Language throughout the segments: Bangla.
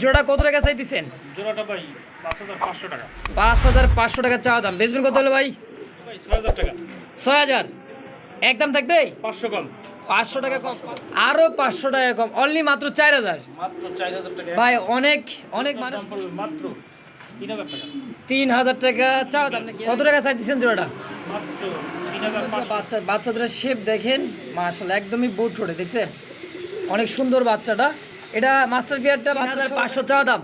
জোড়া কত টাকা চাইতেছেন? জোড়াটা ভাই পাঁচ হাজার পাঁচশো টাকা। পাঁচ হাজার পাঁচশো টাকা চাওয়া দাম। বেচবেন কত হলো ভাই? ভাই ছয় হাজার টাকা। ছয় হাজার? একদম থাকবে? পাঁচশো কম। পাঁচশো টাকা কম। আরও পাঁচশো টাকা কম। অনলি মাত্র চার হাজার। মাত্র চার হাজার টাকা। ভাই অনেক অনেক মানুষ মাত্র তিন হাজার টাকা। তিন হাজার টাকা চাওয়া দাম নাকি? কত টাকা চাইতেছেন জোড়াটা? বাচ্চা বাচ্চাদের শেপ দেখেন। মার্শাল একদমই বোট ছোটে দেখছেন? অনেক সুন্দর বাচ্চাটা। এটা মাস্টার বিয়ারটা বাচ্চাদের পাঁচশো চাওয়া দাম।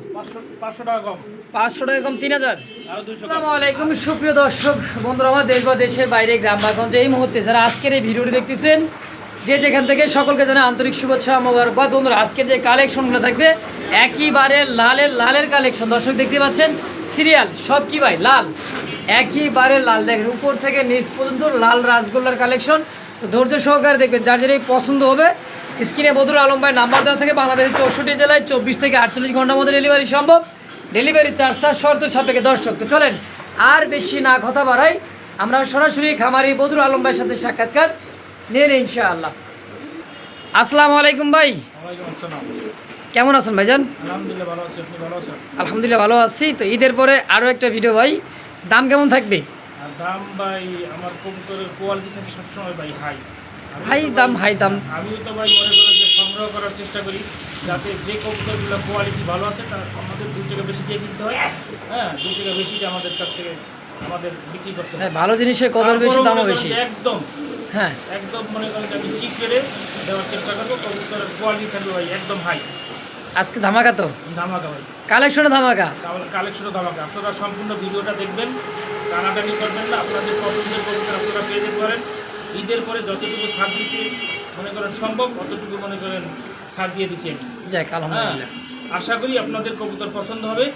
পাঁচশো টাকা কম। পাঁচশো টাকা কম তিন হাজার। আরও দুশো কম। আসসালামু আলাইকুম সুপ্রিয় দর্শক বন্ধুরা আমার দেশ বা দেশের বাইরে গ্রাম বা গঞ্জে এই মুহূর্তে যারা আজকের এই ভিডিওটি দেখতেছেন যে যেখান থেকে সকলকে জানাই আন্তরিক শুভেচ্ছা মোবারকবাদ বন্ধুরা আজকে যে কালেকশনগুলো থাকবে একইবারে লালের লালের কালেকশন। দর্শক দেখতে পাচ্ছেন সিরিয়াল সব কি ভাই লাল। একইবারে লাল। দেখেন উপর থেকে নিচ পর্যন্ত লাল রাসগোল্লার কালেকশন। তো ধৈর্য সহকারে দেখবেন যার যেটাই পছন্দ হবে স্ক্রিনে বদুর আলম ভাই নাম্বার দেওয়া থেকে বাংলাদেশের চৌষট্টি জেলায় চব্বিশ থেকে আটচল্লিশ ঘণ্টার মধ্যে ডেলিভারি সম্ভব। ডেলিভারি চার্জটা শর্ত সাপেক্ষে দর্শক তো চলেন আর বেশি না কথা বাড়াই। আমরা সরাসরি খামারি বদুর আলম ভাইয়ের সাথে সাক্ষাৎকার নিয়ে নিই ইনশাআল্লাহ। আসসালামু আলাইকুম ভাই। কেমন আছেন ভাইজান? আলহামদুলিল্লাহ ভালো আছি তো ঈদের পরে আরও একটা ভিডিও ভাই দাম কেমন থাকবে? দাম ভাই আমার কবুতরের কোয়ালিটি থাকে সবসময় ভাই হাই হাই দাম হাই দাম। আমিও তো ভাই মনে করেন যে সংগ্রহ করার চেষ্টা করি যাতে যে কবুতরগুলো কোয়ালিটি ভালো আছে তার আমাদের দুই টাকা বেশি দিয়ে কিনতে হয়। হ্যাঁ দুই টাকা বেশি আমাদের কাছ থেকে আমাদের বিক্রি করতে হয়। হ্যাঁ ভালো জিনিসের কদর বেশি দামও বেশি। একদম হ্যাঁ। একদম মনে করেন যে আমি চিপ রেটে দেওয়ার চেষ্টা করব কবুতরের কোয়ালিটি থাকবে ভাই একদম হাই আজকে ধামাকা তো? ধামাকা ভাই। কালেকশনে ধামাকা? কালেকশনও ধামাকা। আপনারা সম্পূর্ণ ভিডিওটা দেখবেন টানাটানি করবেন না। আপনাদের পছন্দের কবুতর আপনারা পেয়ে যেতে পারেন। ঈদের পরে যতটুকু ছাড় দিতে মনে করেন সম্ভব ততটুকু মনে করেন ছাড় দিয়ে দিচ্ছি আমি। যাক হ্যাঁ আলহামদুলিল্লাহ আশা করি আপনাদের কবুতর পছন্দ হবে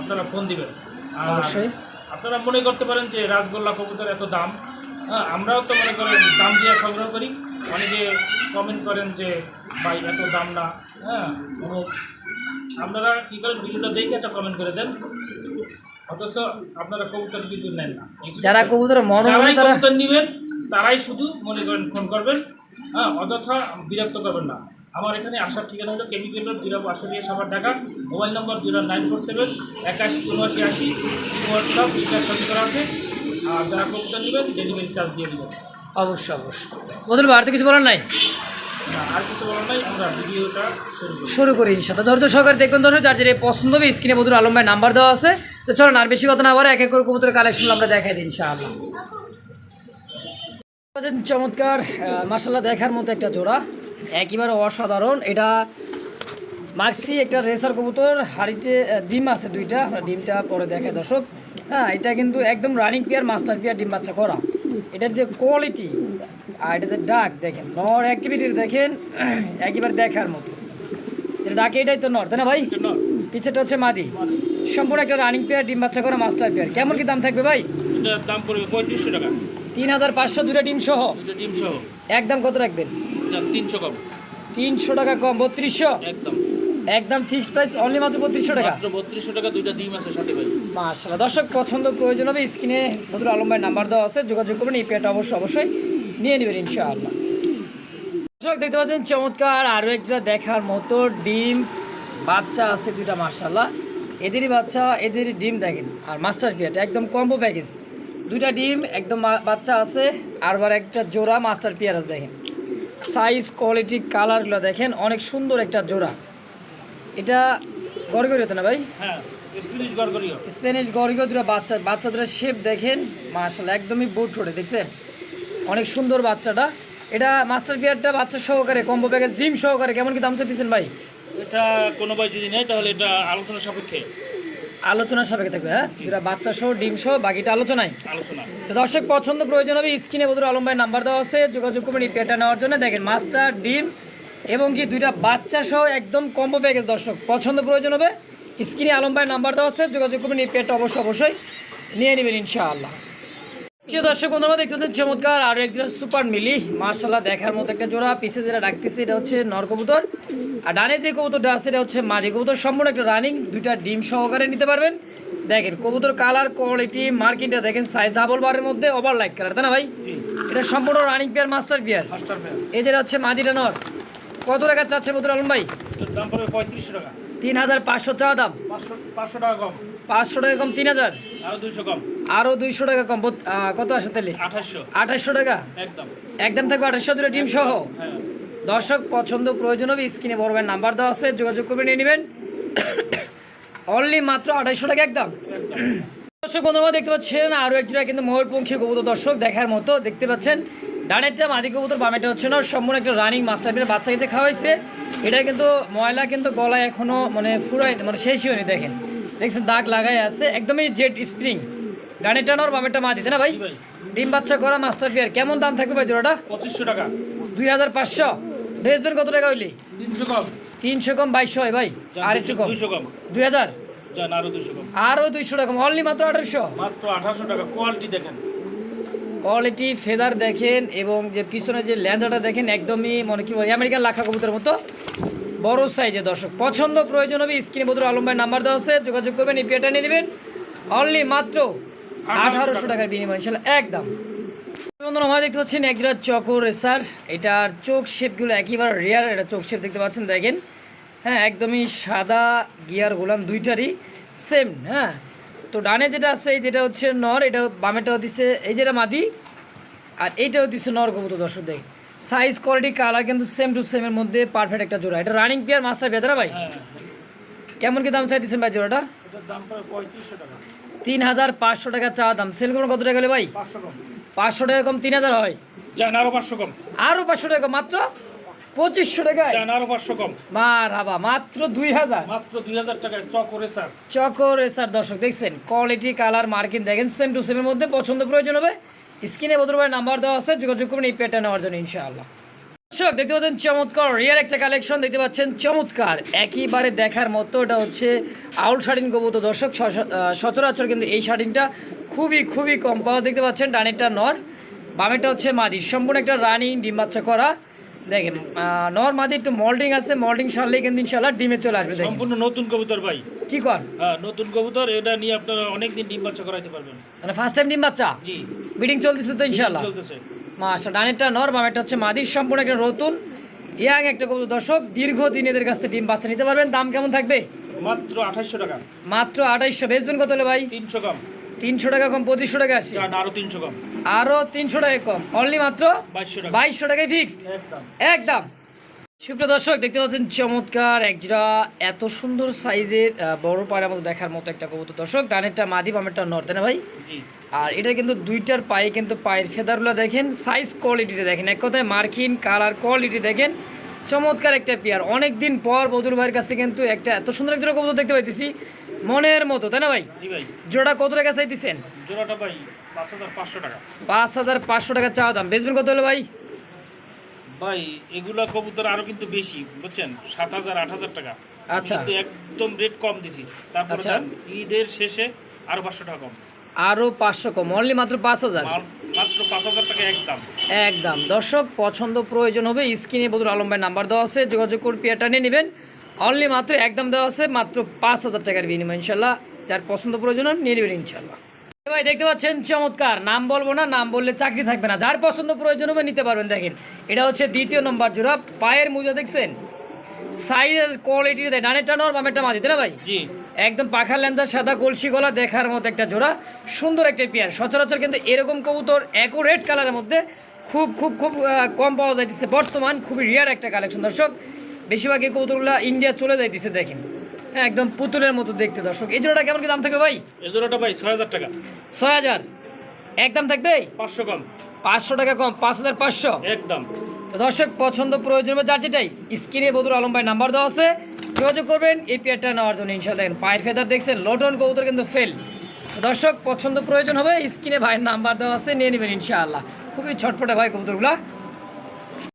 আপনারা ফোন দিবেন। আর অবশ্যই। আপনারা মনে করতে পারেন যে রাসগোল্লা কবুতর এত দাম। হ্যাঁ আমরাও তো মনে করেন দাম দিয়ে সংগ্রহ করি। অনেকে কমেন্ট করেন যে ভাই এত দাম না। হ্যাঁ। আপনারা কী করেন ভিডিওটা দেখে একটা কমেন্ট করে দেন। অথচ আপনারা কবুতর কিন্তু নেন না। যারা কবুতর মন তারা কবুতর নেবেন তারাই শুধু মনে করেন ফোন করবেন হ্যাঁ অযথা বিরক্ত করবেন না। আমার এখানে আসার ঠিকানা হলো কেমিকেটর zero আশুরিয়া Savar Dhaka. Mobile number zero nine four seven একাশি উনআশি আশি হোয়াটসঅ্যাপ বিকাশ করা আছে। আর যারা কবুতর নেবেন ডেলিভারি চার্জ দিয়ে দেবেন। অবশ্যই অবশ্যই। বদল বাড়িতে কিছু বলার নাই? আর কিছু বলার নাই শুরু করি। ইনশাল্লাহ ধৈর্য সহকারে দেখবেন দর্শক যার যেটা পছন্দ হবে স্ক্রিনে বদুল আলম ভাই নাম্বার দেওয়া আছে। তো চলুন আর বেশি কথা না বলে এক এক করে কবুতরের কালেকশন আমরা দেখাই দিই ইনশাআল্লাহ। চমৎকার মাসাল্লাহ দেখার মতো একটা জোড়া। একেবারে অসাধারণ। এটা মাক্সি একটা রেসার কবুতর হাড়িতে ডিম আছে দুইটা। ডিমটা পরে দেখাই দর্শক। হ্যাঁ এটা কিন্তু একদম রানিং পেয়ার মাস্টার পেয়ার ডিম বাচ্চা করা। এটার যে কোয়ালিটি আর এটা যে ডাক দেখেন নর অ্যাক্টিভিটি দেখেন একেবারে দেখার মতো। এটা ডাকে এটাই তো নর তাই না ভাই? পিছেটা হচ্ছে মাদি। সম্পূর্ণ একটা রানিং পেয়ার ডিম বাচ্চা করা মাস্টার পেয়ার কেমন কি দাম থাকবে ভাই? দাম পড়বে পঁয়ত্রিশশো টাকা। তিন হাজার পাঁচশো দুটা ডিম সহ? দুটো ডিম সহ। একদম কত রাখবেন? তিনশো কম। তিনশো টাকা কম বত্রিশশো? একদম। একদম ফিক্সড প্রাইস অনলি মাত্র বত্রিশশো টাকা? বত্রিশশো টাকা দুইটা ডিম আছে সাথে ভাই। মাশাআল্লাহ। দর্শক পছন্দ প্রয়োজন হবে স্ক্রিনে বদরুল আলম ভাই নাম্বার দেওয়া আছে যোগাযোগ করবেন এই পেয়ারটা অবশ্যই অবশ্যই নিয়ে নেবেন ইনশাআল্লাহ। দর্শক দেখতে পাচ্ছেন চমৎকার আরও একটা দেখার মতো ডিম। বাচ্চা আছে দুইটা মার্শাল্লাহ এদেরই বাচ্চা এদের ডিম দেখেন। আর মাস্টার পেয়ারটা একদম কম্বো প্যাকেজ দুইটা ডিম একদম বাচ্চা আছে আর একটা জোড়া মাস্টার পেয়ার আছে দেখেন সাইজ কোয়ালিটি কালারগুলো দেখেন অনেক সুন্দর একটা জোড়া। এটা গড়গড়ি হতো না ভাই? হ্যাঁ স্প্যানিশ গরিগো দুটো বাচ্চা বাচ্চাদের শেপ দেখেন মার্শাল একদমই বুট ছোটে দেখছেন? অনেক সুন্দর বাচ্চাটা। এটা মাস্টার পেয়ারটা বাচ্চা সহকারে কম্বো প্যাকেজ ডিম সহকারে কেমন কি দাম চাইতেছেন ভাই? এটা কোনো ভাই যদি নেয় তাহলে এটা আলোচনা সাপেক্ষে। আলোচনার সাপেক্ষে থাকবে হ্যাঁ? যেটা বাচ্চা সহ ডিম সহ বাকিটা আলোচনায়। আলোচনা। তো দর্শক পছন্দ প্রয়োজন হবে স্ক্রিনে বদুর আলম ভাই নাম্বার দেওয়া আছে যোগাযোগ করবেন এই পেটা নেওয়ার জন্য। দেখেন মাস্টার ডিম এবং কি দুইটা বাচ্চা সহ একদম কম্বো প্যাকেজ দর্শক। পছন্দ প্রয়োজন হবে স্ক্রিনে আলম ভাই নাম্বার দেওয়া আছে যোগাযোগ করবেন এই পেটটা অবশ্যই অবশ্যই নিয়ে নেবেন ইনশাআল্লাহ। প্রিয় দর্শক বন্ধুরা দেখতে চমৎকার আরও একজন সুপার মিলি। মার্শাল্লাহ দেখার মতো একটা জোড়া পিছে যেটা ডাকতেছে এটা হচ্ছে নর কবুতর। আর ডানে যে কবুতরটা আছে এটা হচ্ছে মাঝি কবুতর সম্পূর্ণ একটা রানিং দুইটা ডিম সহকারে নিতে পারবেন। দেখেন কবুতর কালার কোয়ালিটি মার্কিংটা দেখেন সাইজ ডাবল বারের মধ্যে ওভার লাইট কালার তাই না ভাই? এটা সম্পূর্ণ রানিং পেয়ার মাস্টার পেয়ার এই যেটা হচ্ছে মাঝিটা নর। কত টাকা চাচ্ছে বদুর আলম ভাই? দাম পড়বে পঁয়ত্রিশশো টাকা। তিন হাজার পাঁচশো চাওয়া দাম? পাঁচশো টাকা কম। পাঁচশো টাকা কম তিন হাজার আরও দুইশো কম। আরও দুইশো টাকা কম কত আসে তাহলে? আঠাশশো। আঠাশশো টাকা? একদম। একদম থাকবে আঠাশশো দুটো টিম সহ? হ্যাঁ। দর্শক পছন্দ প্রয়োজন হবে স্ক্রিনে বড় ভাইয়ের নাম্বার দেওয়া আছে যোগাযোগ করে নিয়ে নেবেন। অনলি মাত্র আড়াইশো টাকা একদম। একদম। দর্শক বন্ধুরা দেখতে পাচ্ছেন আরও একজোড়া কিন্তু ময়ূরপঙ্খী কবুতর দর্শক দেখার মতো দেখতে পাচ্ছেন। ডানেরটা মাদি কবুতর বামেটা হচ্ছে না সম্পূর্ণ একটা রানিং মাস্টার বিনের বাচ্চা খেতে খাওয়াইছে এটা কিন্তু ময়লা কিন্তু গলায় এখনও মানে ফুরাই মানে শেষই হয়নি দেখেন। দেখছেন দাগ লাগাই আছে একদমই জেট স্প্রিং ডানেরটা নর বামেরটা মাদি তাই না ভাই? ডিম বাচ্চা করা মাস্টার বিয়ার কেমন দাম থাকবে ভাই জোড়াটা? পঁচিশশো টাকা। দুই হাজার পাঁচশো। বেচবেন কত টাকা হইলি? তিনশো কম। তিনশো কম বাইশশো হয় ভাই? আর একটু কম। দুইশো কম। দুই হাজার? যান আরও দুইশো কম। আরও দুইশো টাকা অনলি মাত্র আঠারোশো? মাত্র আঠাশশো টাকা। কোয়ালিটি দেখেন। কোয়ালিটি ফেদার দেখেন এবং যে পিছনে যে ল্যাঞ্জাটা দেখেন একদমই মনে কি বলে আমেরিকান লাখা কবুতরের মতো। বড় সাইজে দর্শক। পছন্দ প্রয়োজন হবে, স্ক্রিনে বদল আলম ভাই নাম্বার দেওয়া আছে, যোগাযোগ করবেন, এই পেটা নিয়ে নেবেন। অনলি মাত্র আঠারোশো টাকার বিনিময়, ইনশাল্লাহ একদম। আমরা দেখতে পাচ্ছেন একজোড়া চকো রেসার এটার চোখ শেপগুলো একেবারে রেয়ার এটা চোখ শেপ দেখতে পাচ্ছেন, দেখেন। হ্যাঁ একদমই সাদা গিয়ার গোলাম দুইটারই সেম হ্যাঁ। তো ডানে যেটা আছে এই যেটা হচ্ছে নর এটা বামেটাও দিচ্ছে এই যেটা মাদি আর এইটাও দিচ্ছে নর কবুতর দর্শক দেখ সাইজ কোয়ালিটি কালার কিন্তু সেম টু সেমের মধ্যে পারফেক্ট একটা জোড়া। এটা রানিং প্লেয়ার মাস্টার বেদারা ভাই? হ্যাঁ। কেমন কি দাম চাই দিচ্ছেন ভাই জোড়াটা? এটার দাম পড়ে পঁয়ত্রিশশো টাকা। তিন হাজার পাঁচশো টাকা চা দাম। সেল করুন কত টাকা হলে ভাই? পাঁচশো টাকা কম তিন হাজার হয়? যান আরও পাঁচশো কম। আরও পাঁচশো টাকা মাত্র? পঁচিশশো টাকায়? আরও পাঁচশো কম। মার হাবা মাত্র দুই হাজার? মাত্র দুই হাজার টাকায় চকর এসার দর্শক দেখছেন? কোয়ালিটি কালার মার্কিং দেখেন সেম টু সেমের মধ্যে পছন্দ প্রয়োজন হবে। স্ক্রিনে বদল নাম্বার দেওয়া আছে যোগাযোগ করবেন এই পেটা নেওয়ার জন্য ইনশাআল্লাহ। দর্শক দেখতে পাচ্ছেন চমৎকার রিয়ার একটা কালেকশন দেখতে পাচ্ছেন চমৎকার। একইবারে দেখার মতো এটা হচ্ছে আউল শাড়িন কবুতর দর্শক সচরাচর কিন্তু এই শাড়িনটা খুবই খুবই কম পাওয়া দেখতে পাচ্ছেন ডানেরটা নর বামেরটা হচ্ছে মাদি। সম্পূর্ণ একটা রানি ডিম বাচ্চা করা। দেখেন নর মাদি একটু মল্টিং আছে মল্টিং সারলেই কিন্তু ইনশাল্লাহ ডিমে চলে আসবে সম্পূর্ণ নতুন কবুতর ভাই। কি কর? হ্যাঁ নতুন কবুতর এটা নিয়ে আপনারা অনেকদিন ডিম বাচ্চা করাইতে পারবেন। মানে ফার্স্ট টাইম ডিম বাচ্চা? জি। বিডিং চলতেছে তো ইনশাল্লাহ চলতেছে। মাসা ডানেরটা নর বামেরটা হচ্ছে মাদির সম্পূর্ণ একটা নতুন ইয়াং একটা কবুতর। দর্শক দীর্ঘদিন এদের কাছ থেকে ডিম বাচ্চা নিতে পারবেন। দাম কেমন থাকবে? মাত্র আঠাশশো টাকা। মাত্র আঠাইশশো। বেচবেন কত হলে ভাই? তিনশো কম তিনশো টাকা কম পঁচিশশো টাকা আসছে আরও তিনশো কম। আরও তিনশো টাকা কম। অনলি মাত্র বাইশশো টাকা। টাকায় ফিক্সড একদম। সুপ্রিয় দর্শক দেখতে পাচ্ছেন চমৎকার একজোড়া এত সুন্দর সাইজের বড় পায়ের মতো দেখার মতো একটা কবুতর। দর্শক ডানেরটা মাদি বামেরটা নর তাই না ভাই? আর এটা কিন্তু দুইটার পায়ে কিন্তু পায়ের ফেদারগুলো দেখেন সাইজ কোয়ালিটিটা দেখেন। এক কথায় মার্কিন কালার কোয়ালিটি দেখেন চমৎকার একটা পেয়ার অনেক দিন পর বদুল ভাইয়ের কাছে কিন্তু একটা এত সুন্দর একটা কবুতর দেখতে পাইতেছি। মনের মতো তাই না ভাই? ভাই। জোড়া কত টাকা চাইতেছেন? জোড়াটা ভাই পাঁচ হাজার পাঁচশো টাকা। চাওয়া দাম। বেচবেন কত হলো ভাই? ভাই এগুলা কবুতর আরও কিন্তু বেশি বুঝছেন? সাত হাজার আট হাজার টাকা। আচ্ছা। একদম রেট কম দিছি। তারপরে আচ্ছা। ঈদের শেষে আরও পাঁচশো টাকা কম। আরও পাঁচশো কম অনলি মাত্র পাঁচ হাজার? মাত্র পাঁচ হাজার টাকা একদম। একদম। দর্শক পছন্দ প্রয়োজন হবে স্ক্রিনে বদুল আলম ভাই নাম্বার দেওয়া আছে যোগাযোগ করে পেয়ারটা নিয়ে নেবেন। অনলি মাত্র একদম দেওয়া আছে মাত্র পাঁচ হাজার টাকার বিনিময় ইনশাল্লাহ। যার পছন্দ প্রয়োজন নিয়ে নেবেন ইনশাল্লাহ। ভাই দেখতে পাচ্ছেন চমৎকার। নাম বলব না নাম বললে চাকরি থাকবে না। যার পছন্দ প্রয়োজন হবে নিতে পারবেন দেখেন। এটা হচ্ছে দ্বিতীয় নম্বর জোড়া পায়ের মুজা দেখছেন? সাইজ কোয়ালিটি ডানেরটা নর বামেরটা মাদি তাই না ভাই? একদম পাখার ল্যাঞ্জা সাদা কলসি গলা দেখার মতো একটা জোড়া সুন্দর একটা পেয়ার সচরাচর কিন্তু এরকম কবুতর রেড কালারের মধ্যে খুব খুব খুব কম পাওয়া যাইতেছে। বর্তমান খুবই রিয়ার একটা কালেকশন দর্শক। বেশিরভাগ এই কবুতরগুলো ইন্ডিয়া চলে যাইতেছে দেখেন। হ্যাঁ একদম পুতুলের মতো দেখতে দর্শক। এই জোড়াটা কেমন কি দাম থাকবে ভাই? এই জোড়াটা ভাই ছয় হাজার টাকা। ছয় হাজার। একদম থাকবে? পাঁচশো কম। পাঁচশো টাকা কম পাঁচ হাজার পাঁচশো। একদম দর্শক পছন্দ প্রয়োজন হবে যার যেটাই স্ক্রিনে বদুর আলম ভাই নাম্বার দেওয়া আছে। যোগাযোগ করবেন এই পেয়ারটা নেওয়ার জন্য ইনশাল্লাহ দেখেন পায়ের ফেদার দেখছেন লটন কবুতর কিন্তু ফেল। দর্শক পছন্দ প্রয়োজন হবে স্ক্রিনে ভাইয়ের নাম্বার দেওয়া আছে নিয়ে নেবেন ইনশাআল্লাহ। খুবই ছটপটে ভাই কবুতরগুলা।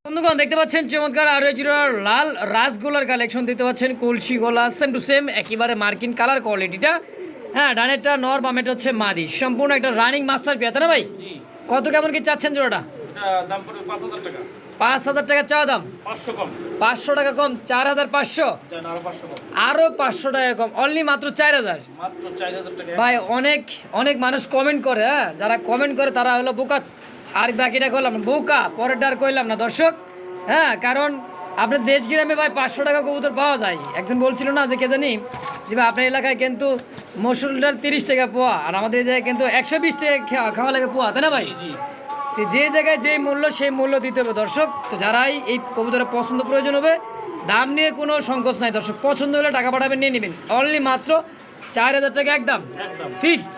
বন্ধুগণ দেখতে পাচ্ছেন চমৎকার আরও জিরোর লাল রাসগোলার কালেকশন দেখতে পাচ্ছেন। কলসি গোলা সেম টু সেম একেবারে মার্কিন কালার কোয়ালিটিটা হ্যাঁ ডানেরটা নর বামেটা হচ্ছে মাদি। সম্পূর্ণ একটা রানিং মাস্টার পেয়ার না ভাই? কত কেমন কি চাচ্ছেন জোড়াটা? পাঁচ হাজার টাকা। চাওয়া দাম? পাঁচশো টাকা কম চার হাজার পাঁচশো? আরও পাঁচশো টাকা কম অনলি মাত্র চার হাজার। ভাই অনেক অনেক মানুষ কমেন্ট করে হ্যাঁ? যারা কমেন্ট করে তারা হলো বোকা। আর বাকিটা করলাম না। বোকা পরেরটা আর কইলাম না দর্শক। হ্যাঁ কারণ আপনার দেশ গ্রামে ভাই পাঁচশো টাকা কবুতর পাওয়া যায়। একজন বলছিল না যে কে জানি যে ভাই আপনার এলাকায় কিন্তু মসুর ডাল তিরিশ টাকা পোয়া আর আমাদের এই জায়গায় কিন্তু একশো বিশ টাকা খাওয়া- খাওয়া লাগে পোয়া তাই না ভাই? তো যে জায়গায় যেই মূল্য সেই মূল্য দিতে হবে দর্শক। তো যারাই এই কবুতরের পছন্দ প্রয়োজন হবে দাম নিয়ে কোনো সংকোচ নাই দর্শক। পছন্দ হলে টাকা পাঠাবেন নিয়ে নেবেন। অনলি মাত্র চার হাজার টাকা একদম। ফিক্সড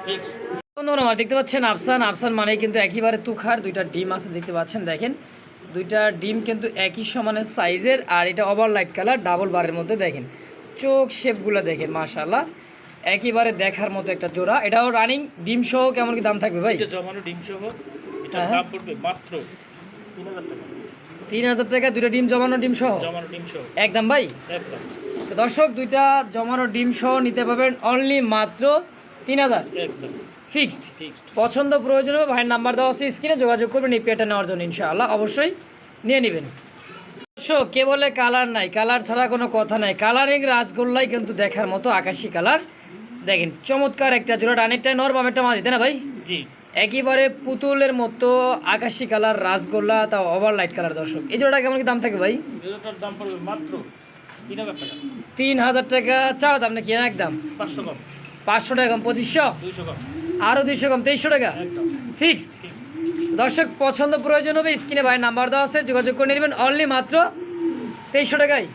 বন্ধুরা আমার দেখতে পাচ্ছেন আফসান। আফসান মানে কিন্তু একেবারে তুখার। দুইটা ডিম আছে দেখতে পাচ্ছেন দেখেন। দুইটা ডিম কিন্তু একই সমানের সাইজের আর এটা ওভার লাইট কালার ডাবল বারের মধ্যে দেখেন। চোখ শেপগুলো দেখেন মাশাল্লাহ একেবারে দেখার মতো একটা জোড়া। এটাও রানিং ডিম সহ কেমন কি দাম থাকবে ভাই? জমানো ডিম সহ এটা হ্যাঁ। দাম পড়বে মাত্র তিন হাজার টাকা। তিন হাজার টাকা দুইটা ডিম জমানো ডিম সহ জমানো ডিম সহ একদম ভাই? একদম। তো দর্শক দুইটা জমানো ডিম সহ নিতে পারবেন অনলি মাত্র তিন হাজার। একদম। ফিক্সড পছন্দ প্রয়োজন হবে ভাইয়ের নাম্বার দেওয়া আছে স্ক্রিনে যোগাযোগ করবেন এই পেটা নেওয়ার জন্য ইনশাআল্লাহ। অবশ্যই নিয়ে নেবেন। শো কে বলে কালার নাই? কালার ছাড়া কোনো কথা নাই। কালারিং রাসগোল্লাই কিন্তু দেখার মতো আকাশি কালার দেখেন চমৎকার একটা জোড়া ডানেরটা নর বামেরটা মা দিতে না ভাই? জি। একেবারে পুতুলের মতো আকাশি কালার রাসগোল্লা তাও ওভার লাইট কালার দর্শক। এই জোড়াটা কেমন কি দাম থাকে ভাই? দাম পড়বে মাত্র তিন হাজার টাকা। চাও দাম নাকি? একদম। পাঁচশো কম। পাঁচশো টাকা কম পঁচিশশো? কম। আরও দুইশো কম তেইশশো টাকা? ফিক্সড দর্শক পছন্দ প্রয়োজন হবে স্ক্রিনে ভাই নাম্বার দেওয়া আছে যোগাযোগ করে নেবেন। অনলি মাত্র তেইশশো টাকায়।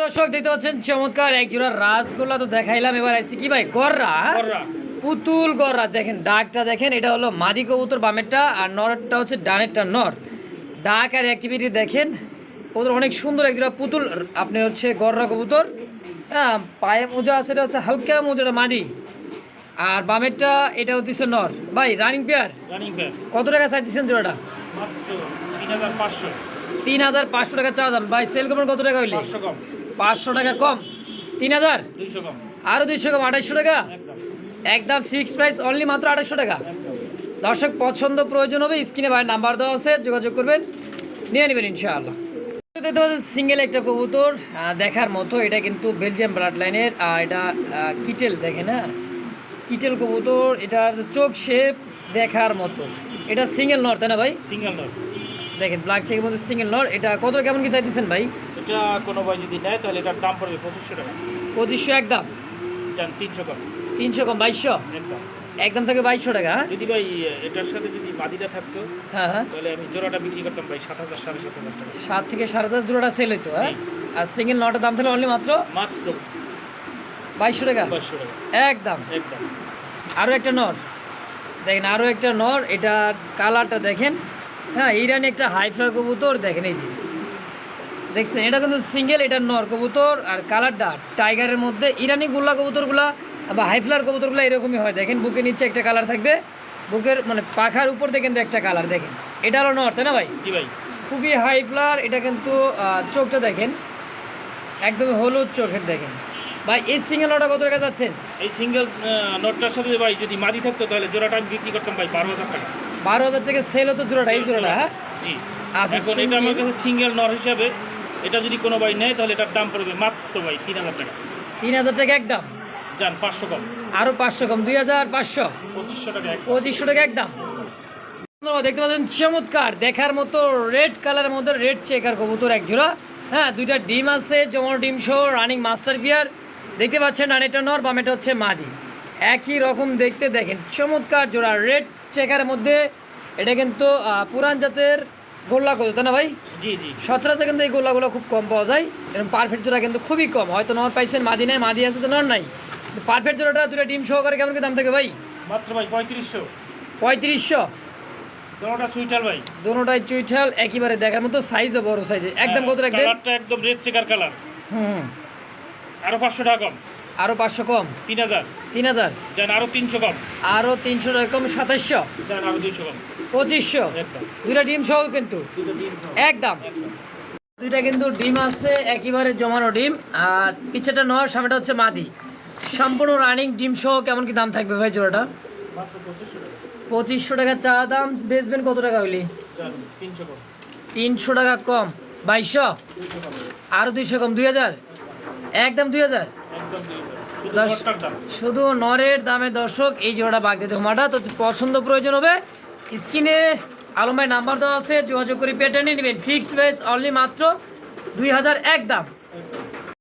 দর্শক দেখতে পাচ্ছেন চমৎকার এক জোড়া রাসগোল্লা তো দেখাইলাম। এবার আইসি কি ভাই? গররা? পুতুল গররা। দেখেন ডাকটা দেখেন এটা হলো মাদি কবুতর বামেরটা আর নরটা হচ্ছে ডানেরটা নর। ডাক আর অ্যাক্টিভিটি দেখেন কবুতর অনেক সুন্দর এক জোড়া পুতুল। আপনি হচ্ছে গররা কবুতর। হ্যাঁ পায়ে মোজা আছে এটা হচ্ছে হালকা মোজাটা মাদি আর বামেরটা এটা হচ্ছে নর। ভাই রানিং পেয়ার কত টাকা চাই দিচ্ছেন জোড়াটা? মাত্র তিন হাজার পাঁচশো। টাকা চাওয়া দাম। ভাই সেল করবেন কত টাকা হইলে? পাঁচশো টাকা কম। তিন হাজার? আরও দুইশো কম আঠাইশশো টাকা? একদম। একদম ফিক্সড প্রাইস অনলি মাত্র আঠাইশশো টাকা। দর্শক পছন্দ প্রয়োজন হবে স্ক্রিনে ভাই নাম্বার দেওয়া আছে যোগাযোগ করবেন। নিয়ে নেবেন ইনশাআল্লাহ। দেখতে পাচ্ছেন সিঙ্গেল একটা কবুতর দেখার মতো। এটা কিন্তু বেলজিয়াম ব্লাড লাইনের আর এটা কিটেল দেখেন হ্যাঁ কিটেল কবুতর এটার চোখ শেপ দেখার মতো। এটা সিঙ্গেল নর তাই না ভাই? সিঙ্গেল নয় দেখেন ব্ল্যাক চেকের মধ্যে সিঙ্গেল নর। এটা কত কেমন কি চাইতেছেন ভাই? এটা কোনো ভাই যদি নেয় তাহলে এটার দাম পড়বে পঁচিশশো টাকা। পঁচিশশো একদম? তিনশো কম। তিনশো কম বাইশশো? একদম। একদম থেকে বাইশশো টাকা হ্যাঁ? যদি ভাই এটার সাথে যদি মাদিটা থাকতো হ্যাঁ হ্যাঁ। তাহলে আমি জোড়াটা বিক্রি করতাম ভাই সাত হাজার সাড়ে সাত হাজার টাকা। সাত থেকে সাড়ে দশ জোড়াটা সেল হইতো হ্যাঁ? আর সিঙ্গেল নটার দাম তাহলে অনলি মাত্র মাত্র বাইশশো টাকা? পাঁচশো টাকা। একদম। একদম। আরও একটা নর দেখেন আরও একটা নর এটার কালারটা দেখেন। হ্যাঁ ইরানি একটা হাই ফ্লার কবুতর দেখেন এই যে। দেখছেন? এটা কিন্তু সিঙ্গেল এটা নর কবুতর। আর কালারটা টাইগারের মধ্যে ইরানি গুল্লা কবুতরগুলা বা হাই ফ্লার কবুতরগুলো এরকমই হয়। দেখেন বুকের নিচে একটা কালার থাকবে। বুকের মানে পাখার উপর দিয়ে কিন্তু একটা কালার দেখেন। এটা হলো নর তাই না ভাই? জি ভাই। খুবই হাই ফ্লার এটা কিন্তু চোখটা দেখেন। একদমই হলুদ চোখের দেখেন। ভাই এই সিঙ্গেল নটা কত টাকা যাচ্ছেন? এই সিঙ্গেল নোটটার সাথে ভাই যদি মাদি থাকতো তাহলে জোড়াটা আমি বিক্রি করতাম ভাই বারো হাজার টাকা। বারো হাজার টাকা সেল হতো জোড়াটা এই জোড়াটা হ্যাঁ? জি। আচ্ছা, এখন এটা আমার কাছে সিঙ্গেল নর হিসাবে এটা যদি কোনো ভাই নেয় তাহলে এটার দাম পড়বে মাত্র ভাই তিন হাজার টাকা। তিন হাজার টাকা একদম? যান পাঁচশো কম। আরও পাঁচশো কম দুই হাজার পাঁচশো। পঁচিশশো টাকা পঁচিশশো টাকা একদম। দেখতে পাচ্ছেন চমৎকার। দেখার মতো রেড কালারের মধ্যে রেড চেকার কবুতর এক জোড়া। হ্যাঁ দুইটা ডিম আছে ডিম সহ রানিং মাস্টার বিয়ার দেখতে পাচ্ছেন রানিটা নর বামেটা হচ্ছে মাদি। একই রকম দেখতে দেখেন চমৎকার জোড়া রেড চেকারের মধ্যে। এটা কিন্তু পুরান জাতের গোল্লা তাই না ভাই? জি জি। সচরাচর কিন্তু এই গোল্লাগুলো খুব কম পাওয়া যায়। এরকম পারফেক্ট জোড়া কিন্তু খুবই কম। হয়তো নর পাইছেন মাদি নাই মাদি আছে তো নর নাই। পারফেক্ট জোড়াটা দুটো ডিম সহকারে কেমন কি দাম থাকে ভাই? মাত্র ভাই পঁয়ত্রিশশো। পঁয়ত্রিশশো? দোনোটা সুইটার ভাই। দোনোটাই চুইঠাল একেবারে দেখার মতো সাইজও বড় সাইজে একদম কত রাখবেন? কালারটা একদম রেড চেকার কালার হুম। আরও পাঁচশো টাকা কম। আরও পাঁচশো কম? তিন হাজার। তিন হাজার? যান আরও তিনশো কম। তিনশো টাকা কম সাতাশশো? যান আরও দুইশো কম। পঁচিশশো? দুইটা ডিম সহ কিন্তু? একদম। দুইটা কিন্তু ডিম আছে একেবারে জমানো ডিম। আর পিছেটা নয় সামনেটা হচ্ছে মাদি। সম্পূর্ণ রানিং ডিম সহ কেমন কি দাম থাকবে ভাই জোড়াটা? পঁচিশশো টাকা চা দাম বেচবেন কত টাকা হইলি? তিনশো টাকা কম। বাইশশো? আরও দুইশো কম, দুই হাজার? একদম দুই হাজার? শুধু নরের দামে দর্শক, এই জোড়া বাগদি ধুমাটা তো পছন্দ, প্রয়োজন হবে। স্ক্রিনে আলম ভাই নাম্বার দেওয়া আছে, যোগাযোগ করে পেটে নিয়ে নেবেন। ফিক্সড প্রাইস অনলি মাত্র দুই হাজার এক দাম।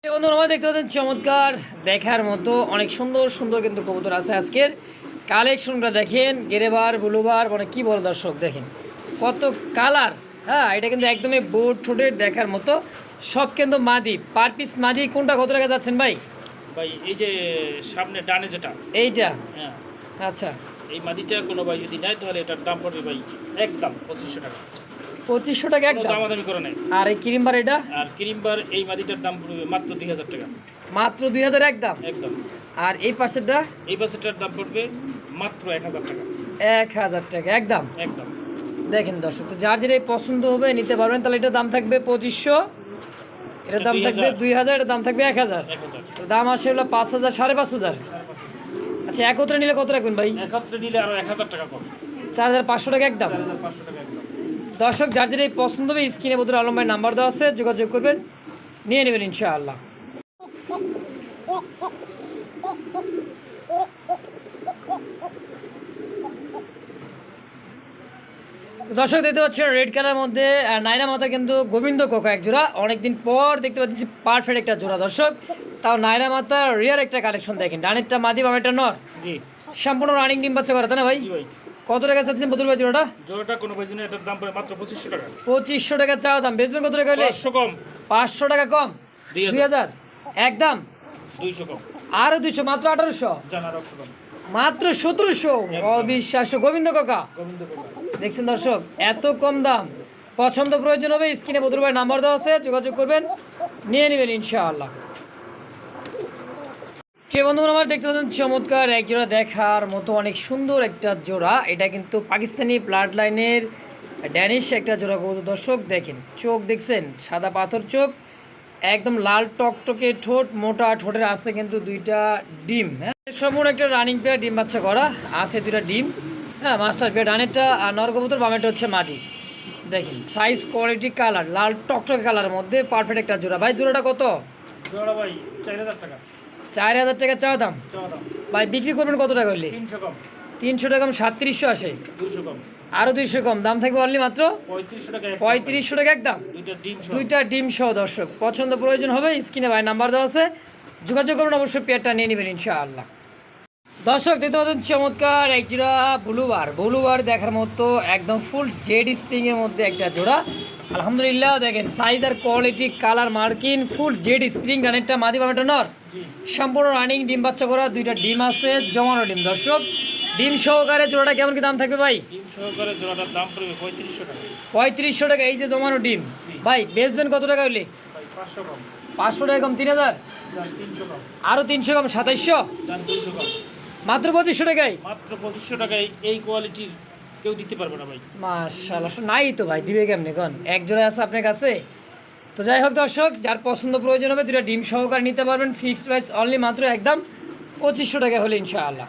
বন্ধুরা আমরা দেখতে পাচ্ছেন চমৎকার দেখার মতো অনেক সুন্দর সুন্দর কিন্তু কবুতর আছে আজকের। কালেকশনটা দেখেন গেরেবার বুলুবার মানে কি বল দর্শক দেখেন। কত কালার হ্যাঁ এটা কিন্তু একদমই বোর্ড ঠোঁটের দেখার মতো। সব কিন্তু মাদি পার পিস মাদি কোনটা কত টাকা যাচ্ছেন ভাই? ভাই এই যে সামনে ডানে যেটা। এইটা? হ্যাঁ। আচ্ছা। এই মাদিটা কোনো ভাই যদি নেয় তাহলে এটার দাম পড়বে ভাই একদম পঁচিশশো টাকা। পঁচিশশো টাকা একদম। দামাদামি করে আর এই এটা? আর এই মাদিটার দাম পড়বে মাত্র দুই হাজার টাকা। মাত্র দুই হাজার এক দাম একদম। আর এই পাশেরটা? এই বাসেটার দাম পড়বে মাত্র এক হাজার টাকা। এক হাজার টাকা একদম? একদম। দেখেন দর্শক তো যার যেটাই পছন্দ হবে নিতে পারবেন। তাহলে এটার দাম থাকবে পঁচিশশো। এটার দাম থাকবে দুই হাজার এটার দাম থাকবে এক হাজার। এক হাজার। তো দাম আসে হলো পাঁচ হাজার সাড়ে পাঁচ হাজার। আচ্ছা একত্রে নিলে কত রাখবেন ভাই? একত্রে নিলে আরও এক হাজার টাকা কম। চার হাজার পাঁচশো টাকা একদম। চার হাজার পাঁচশো টাকা একদম। দর্শক যার যেটাই পছন্দ হবে স্ক্রিনে বদুর আলম ভাই নাম্বার দেওয়া আছে যোগাযোগ করবেন। নিয়ে নেবেন ইনশাআল্লাহ। তো দর্শক দেখতে পাচ্ছেন রেড কালার মধ্যে নাইরা মাতা কিন্তু গোবিন্দ কোকা এক জোড়া। অনেকদিন পর দেখতে পাচ্ছি পারফেক্ট একটা জোড়া দর্শক। তাও নাইরা মাতা রিয়ার একটা কালেকশন দেখেন। ডানেরটা মাদি বামেরটা নর। জি। সম্পূর্ণ রানিং ডিম বাচ্চা করা তাই না ভাই? জি ভাই। কত টাকা চাচ্ছেন বদুল ভাই জোড়াটা? জোড়াটা কোনো ভাই জন্য এটার দাম পড়ে মাত্র পঁচিশশো টাকা। পঁচিশশো টাকা চাওয়া দাম। বেচবেন কত টাকা হলে? পাঁচশো কম। পাঁচশো টাকা কম? দুই দুই হাজার? হাজার একদম দুইশো কম। আরও দুইশো মাত্র আঠারোশো? জানার একশো কম। মাত্র সতেরোশো? অবিশ্বাস্য। গোবিন্দ কাকা? গোবিন্দ কুমার দেখছেন দর্শক এত কম দাম। পছন্দ প্রয়োজন হবে স্ক্রিনে ভাই নাম্বার দেওয়া আছে যোগাযোগ করবেন। নিয়ে নেবেন ইনশাআল্লাহ। সে বন্ধু আমার দেখতে পাচ্ছেন, চমৎকার এক জোড়া দেখার মতো অনেক সুন্দর একটা জোড়া। এটা কিন্তু পাকিস্তানি ব্লাড লাইনের ড্যানিশ একটা জোড়া কবুতর। দর্শক, দেখেন, চোখ দেখছেন, সাদা পাথর চোখ, একদম লাল টকটকে ঠোঁট, মোটা ঠোঁটের আছে কিন্তু দুইটা ডিম হ্যাঁ? সম্পূর্ণ একটা রানিং পেয়ার ডিম বাচ্চা করা, আছে দুইটা ডিম হ্যাঁ মাস্টার পেয়ার ডানেরটা আর নরকবুতর বামেরটা হচ্ছে মাটি। দেখেন সাইজ কোয়ালিটি কালার লাল টকটকে কালারের মধ্যে পারফেক্ট একটা জোড়া। ভাই, জোড়াটা কত? জোড়া ভাই, চার হাজার টাকা। চার হাজার টাকা চাওয়া দাম? ভাই বিক্রি করবেন কত টাকা হলে তিনশো টাকা কম সাতত্রিশশো আসে। আরও দুইশো কম দাম থাকবে অনলি মাত্র পঁয়ত্রিশশো টাকা একদম দুইটা ডিম সহ। দর্শক। পছন্দ প্রয়োজন হবে স্ক্রিনে ভাই নাম্বার দেওয়া আছে। যোগাযোগ করুন অবশ্যই পেয়ারটা নিয়ে নেবেন ইনশাআল্লাহ। দর্শক দেখতে পাচ্ছেন চমৎকার এক জোড়া ব্লুবার ব্লুবার দেখার মতো একদম ফুল জেড স্প্রিং এর মধ্যে একটা জোড়া। আলহামদুলিল্লাহ দেখেন সাইজ আর কোয়ালিটি কালার মার্কিন ফুল জেড স্প্রিং রানেরটা মাদি বামেটা নর। সম্পূর্ণ রানিং ডিম বাচ্চা করা দুইটা ডিম আছে জমানো ডিম। দর্শক ডিম সহকারে জোড়াটা কেমন কি দাম থাকবে ভাই? ডিম সহকারে জোড়াটার দাম পড়বে পঁয়ত্রিশশো টাকা। পঁয়ত্রিশশো টাকা এই যে জমানো ডিম। ভাই বেচবেন কত টাকা হইলে ভাই পাঁচশো কম পাঁচশো টাকা কম তিন হাজার? যান তিনশো কম আরও তিনশো কম সাতাইশশো? মাত্র পঁচিশশো টাকায়? মাত্র পঁচিশশো টাকায় এই কোয়ালিটির কেউ দিতে পারবে না ভাই। মাশাল্লাহ নাই তো ভাই দিবে কেমনি কন? এক জোড়া আছে আপনার কাছে? তো যাই হোক দর্শক যার পছন্দ প্রয়োজন হবে দুটা ডিম সহকারে নিতে পারবেন। ফিক্সড প্রাইস অনলি মাত্র একদম পঁচিশশো টাকা হলে ইনশাআল্লাহ।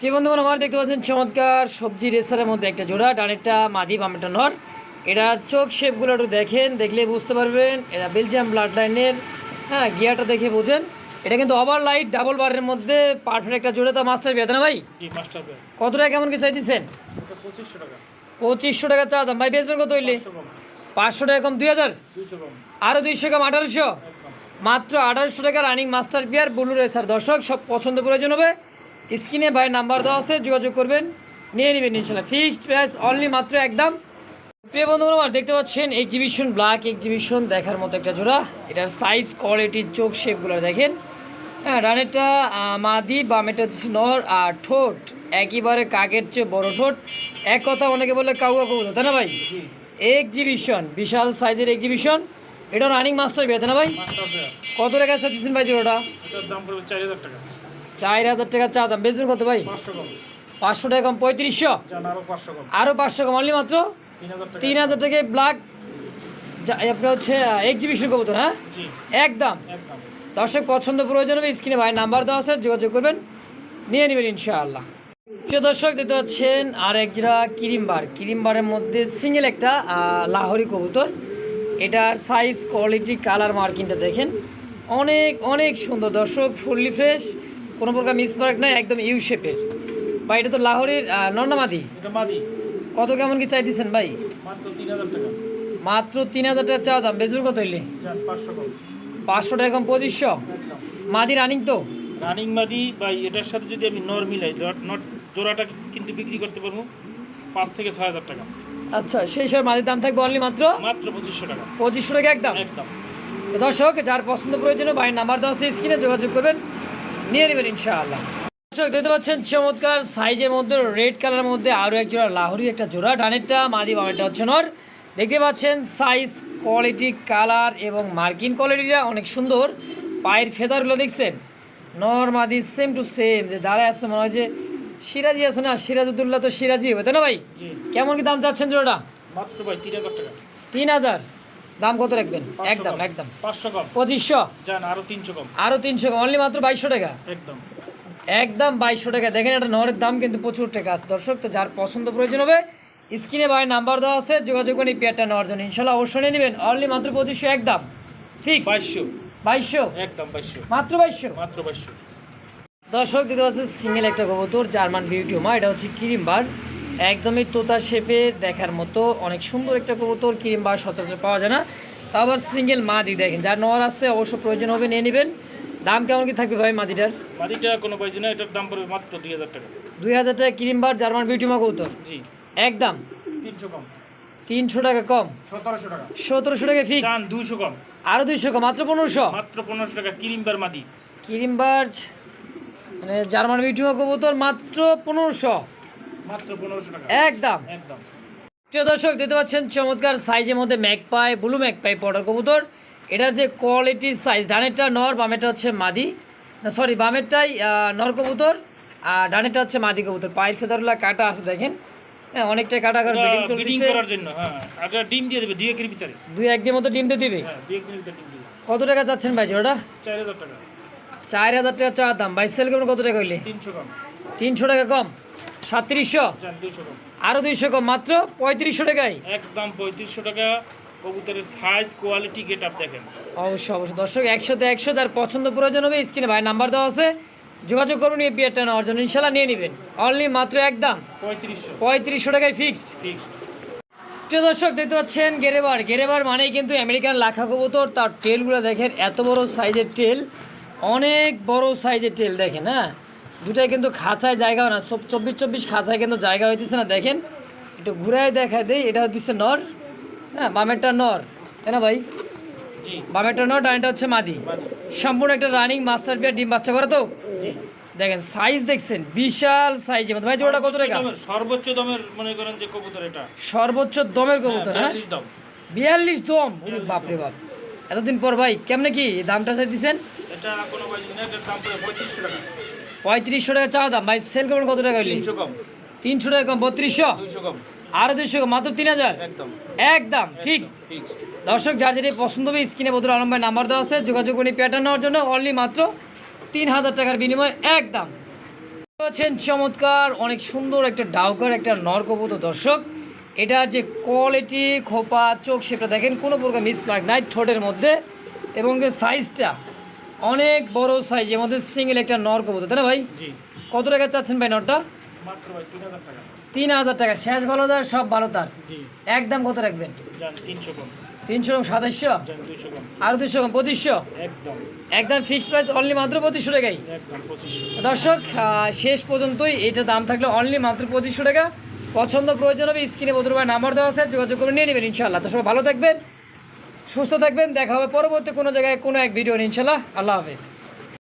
যে বন্ধুগণ আমার দেখতে পাচ্ছেন চমৎকার সবজি রেসারের মধ্যে একটা জোড়া ডানেরটা মাদি বামেরটা নর। এটার চোখ শেপগুলো একটু দেখেন দেখলে বুঝতে পারবেন। এটা বেলজিয়াম ব্লাড লাইনের হ্যাঁ গিয়ারটা দেখে বোঝেন। এটা কিন্তু ওভার লাইট ডাবল বারের মধ্যে পারফেক্ট একটা জোড়া। তো মাস্টার বিয়াতে না ভাই? কত টাকা কেমন কি চাইতেছেন? এটা পঁচিশশো টাকা। পঁচিশশো টাকা চা দাম। ভাই বেচবেন কত হইলে? পাঁচশো টাকা কম দুই হাজার? আরও দুইশো কম আঠারোশো? মাত্র আঠারোশো টাকা রানিং মাস্টার পিয়ার ব্লু রেসার দর্শক সব পছন্দ প্রয়োজন হবে। স্ক্রিনে ভাই নাম্বার দেওয়া আছে যোগাযোগ করবেন। নিয়ে নেবেন ইনশাল্লাহ। ফিক্সড প্রাইস অনলি মাত্র একদম প্রিয় বন্ধু আমার দেখতে পাচ্ছেন এক্সিবিশন ব্ল্যাক এক্সিবিশন দেখার মতো একটা জোড়া। এটার সাইজ কোয়ালিটি চোখ শেপগুলো দেখেন। হ্যাঁ রানেরটা মাদি বামেটা হচ্ছে নর আর ঠোঁট। একেবারে কাকের চেয়ে বড় ঠোঁট। এক কথা অনেকে বলে কাউয়া কবুতর তাই না ভাই? এক্সিবিশন বিশাল সাইজের এক্সিবিশন এটা রানিং মাস্টার বেতন ভাই? কত টাকা আছে দিচ্ছেন ভাই চার হাজার টাকা। চা দাম। বেচবেন কত ভাই? পাঁচশো টাকা কম পঁয়ত্রিশশো? আরও পাঁচশো কম। অনলি মাত্র? তিন হাজার টাকা। ব্ল্যাক আপনার হচ্ছে এক্সিবিশন কবুতর হ্যাঁ? একদম। দর্শক পছন্দ প্রয়োজন হবে স্ক্রিনে ভাই নাম্বার দেওয়া আছে যোগাযোগ করবেন। নিয়ে নেবেন ইনশাআল্লাহ। প্রিয় দর্শক দেখতে পাচ্ছেন আর এক জোড়া কিরিমবার। কিরিমবারের মধ্যে সিঙ্গেল একটা লাহোরি কবুতর। এটার সাইজ কোয়ালিটি কালার মার্কিংটা দেখেন। অনেক অনেক সুন্দর দর্শক ফুললি ফ্রেশ কোনো প্রকার মিস মিসমার্ক নাই একদম ইউ শেপের বা এটা তো লাহোরের নর্নামাদি? কত কেমন কি চাইতেছেন ভাই? মাত্র তিন হাজার টাকা। চাওয়া দাম বেসবুল কত হইলে? পাঁচশো টাকা কম পঁচিশশো? মাদি রানিং তো? রানিং মাদি বা এটার সাথে যদি আমি নর মিলাই নট জোড়াটা কিন্তু বিক্রি করতে পারব পাঁচ থেকে ছয় হাজার টাকা। আচ্ছা সেই সব মাদির দাম থাকবে অনলি মাত্র? মাত্র পঁচিশশো টাকা। পঁচিশশো টাকা একদম? একদম। দর্শক যার পছন্দ প্রয়োজন ভাইয়ের নাম্বার দেওয়া স্ক্রিনে যোগাযোগ করবেন নিয়ে নেবেন ইনশাআল্লাহ। দর্শক দেখতে পাচ্ছেন চমৎকার সাইজের মধ্যে রেড কালারের মধ্যে আরও এক জোড়া লাহোরি একটা জোড়া ডানেরটা মাদি বামেরটা হচ্ছে নর। দেখতে পাচ্ছেন সাইজ কোয়ালিটি কালার এবং মার্কিন কোয়ালিটিটা অনেক সুন্দর। পায়ের ফেদারগুলো দেখছেন? নর মাদি সেম টু সেম যে দাঁড়ায় আছে মনে হয় যে সিরাজি আছে না? সিরাজুদ্দুল্লাহ তো সিরাজি হবে তাই না ভাই? কেমন কি দাম চাচ্ছেন জোড়াটা? মাত্র ভাই তিন হাজার টাকা। তিন হাজার। দাম কত রাখবেন? একদম একদম। পাঁচশো কম। পঁচিশশো? আরও তিনশো কম। আরও তিনশো অনলি মাত্র বাইশশো টাকা? একদম। একদম বাইশশো টাকা। দেখেন একটা নরের দাম কিন্তু প্রচুর টাকা আছে। দর্শক তো যার পছন্দ প্রয়োজন হবে স্ক্রিনে বাই নাম্বার দেওয়া আছে যোগাযোগ করে পেয়ারটা নেওয়ার জন্য। ইনশাল্লাহ অবশ্যই নিয়ে নেবেন। অনলি মাত্র পঁচিশশো একদম। ফিক্স বাইশশো। বাইশশো? একদম বাইশশো। মাত্র বাইশশো? মাত্র বাইশশো। দর্শক দিতে পারছে সিঙ্গেল একটা কবুতর জার্মান বিউটিউমা এটা হচ্ছে কিরিমবার। একদমই তোতা শেপে দেখার মতো অনেক সুন্দর একটা কবুতর কিরিমবার সচরাচর পাওয়া যায় না। তা আবার সিঙ্গেল মাদি দেখেন যার নর আছে অবশ্য প্রয়োজন হবে নিয়ে নেবেন। দাম কেমন কি থাকবে ভাই মাদিটার? মাটিটা কোনো পাইছি না এটার দাম পড়বে মাত্র দুই হাজার টাকা। দুই হাজার টাকা কিরিমবার জার্মান বিউটিউমা কবুতর? জি। একদম? তিনশো কম। তিনশো টাকা কম? সতেরোশো টাকা। সতেরোশো টাকা ফিক্স দুশো কম। আরও দুইশো কম মাত্র পনেরোশো? মাত্র পনেরোশো টাকা কিরিমবার মাদি। কিরিমবার্জ মানে জার্মান বিউটিউমা কবুতর মাত্র পনেরোশো। মাত্র পনেরোশো টাকা। একদম। একদম। প্রিয় দর্শক দেখতে পাচ্ছেন চমৎকার সাইজের মধ্যে ম্যাকপাই ব্লু ম্যাকপাই পটার কবুতর। এটার যে কোয়ালিটি সাইজ ডানেরটা নর বামেরটা হচ্ছে মাদি। সরি বামেরটাই নর কবুতর আর ডানেরটা হচ্ছে মাদি কবুতর। পায়ের ফেদারগুলা কাটা আছে দেখেন। হ্যাঁ অনেকটা কাটা করে ব্রিডিং চলতেছে। করার জন্য হ্যাঁ। আর ডিম দিয়ে দেবে দুই একের ভিতরে। দুই একদিন মতো ডিম দিয়ে দিবে? হ্যাঁ দুই একের ভিতরে ডিম দিবে। কত টাকা চাচ্ছেন ভাই ওটা চার হাজার টাকা। চার হাজার টাকা চাওয়ার দাম। ভাই সেল করবেন কত টাকা হইলে? তিনশো টাকা কম? সাতত্রিশশো? দুইশো কম। আরও দুইশো কম। মাত্র পঁয়ত্রিশশো টাকায়? একদম পঁয়ত্রিশশো টাকা। কবুতরের সাইজ কোয়ালিটি গেট আপ দেখেন। অবশ্যই অবশ্যই। দর্শক একশোতে একশো যার পছন্দ প্রয়োজন হবে স্ক্রিনে ভাই নাম্বার দেওয়া আছে। যোগাযোগ করুন এই বিয়ারটা নেওয়ার জন্য। ইনশাল্লাহ নিয়ে নেবেন। অনলি মাত্র একদম পঁয়ত্রিশশো। পঁয়ত্রিশশো টাকায় ফিক্সড ফিক্সড প্রিয় দর্শক দেখতে পাচ্ছেন গেরেবার। গেরেবার মানেই কিন্তু আমেরিকান লাখা কবুতর। তার টেলগুলো দেখেন এত বড় সাইজের টেল অনেক বড় সাইজের টেল দেখেন হ্যাঁ? দুটাই কিন্তু খাঁচায় জায়গাও না। সব চব্বিশ চব্বিশ খাঁচায় কিন্তু জায়গা হইতেছে না দেখেন। একটু ঘুরায় দেখা দেই এটা হচ্ছে নর হ্যাঁ? বামেরটা নর তাই না ভাই? বামেরটা নর ডানটা হচ্ছে মাদি। সম্পূর্ণ একটা রানিং মাস্টার বিয়ার ডিম বাচ্চা করে তো? দেখেন সাইজ দেখছেন বিশাল মধ্যে। ভাই জোড়াটা কত টাকা সর্বোচ্চ দামের মনে করেন যে কবুতর এটা। সর্বোচ্চ দমের কবুতর হ্যাঁ 42 দাম। বিয়াল্লিশ দম? বাপরে বাপ। এতদিন পর ভাই কেমনে কি দামটা চাই দিচ্ছেন পঁয়ত্রিশশো টাকা। চাওয়া দাম ভাই সেল করবেন কত টাকা হইলে? তিনশো কম। তিনশো টাকা কম বত্রিশশো? কম। আরও দুইশো কম মাত্র তিন হাজার? একদম। ফিক্সড দর্শক যার যেটি পছন্দ হবে স্ক্রিনে বদুল আলম ভাই নাম্বার দেওয়া আছে যোগাযোগ করে প্যাটার্ন নেওয়ার জন্য অনলি মাত্র তিন হাজার টাকার বিনিময়ে একদম। পাচ্ছেন চমৎকার অনেক সুন্দর একটা ডাউকার একটা নর কবুতর দর্শক। এটা যে কোয়ালিটি খোপা চোখ সেটা দেখেন কোনো প্রকার মিসমার্ক নাই ঠোঁটের মধ্যে। এবং যে সাইজটা অনেক বড় সাইজের মধ্যে সিঙ্গেল একটা নর কবুতর তাই না ভাই? জি। কত টাকা চাচ্ছেন ভাই নরটা? মাত্র ভাই তিন হাজার টাকা। শেষ ভালো তার সব ভালো তার। জি। একদম কত রাখবেন? তিনশো কম। সাতাশশো? আর দুশো কম পঁচিশশো? একদম। একদম ফিক্সড প্রাইস অনলি মাত্র পঁচিশশো টাকাই। দর্শক শেষ পর্যন্তই এটা দাম থাকলে অনলি মাত্র পঁচিশশো টাকা। পছন্দ, প্রয়োজন হবে স্ক্রিনে বদল ভাই নাম্বার দেওয়া আছে, যোগাযোগ করে নিয়ে নেবেন ইনশাল্লাহ তো সবাই ভালো থাকবেন, সুস্থ থাকবেন, দেখা হবে পরবর্তী কোনো জায়গায় কোনো এক ভিডিও ইনশাল্লাহ আল্লাহ হাফেজ।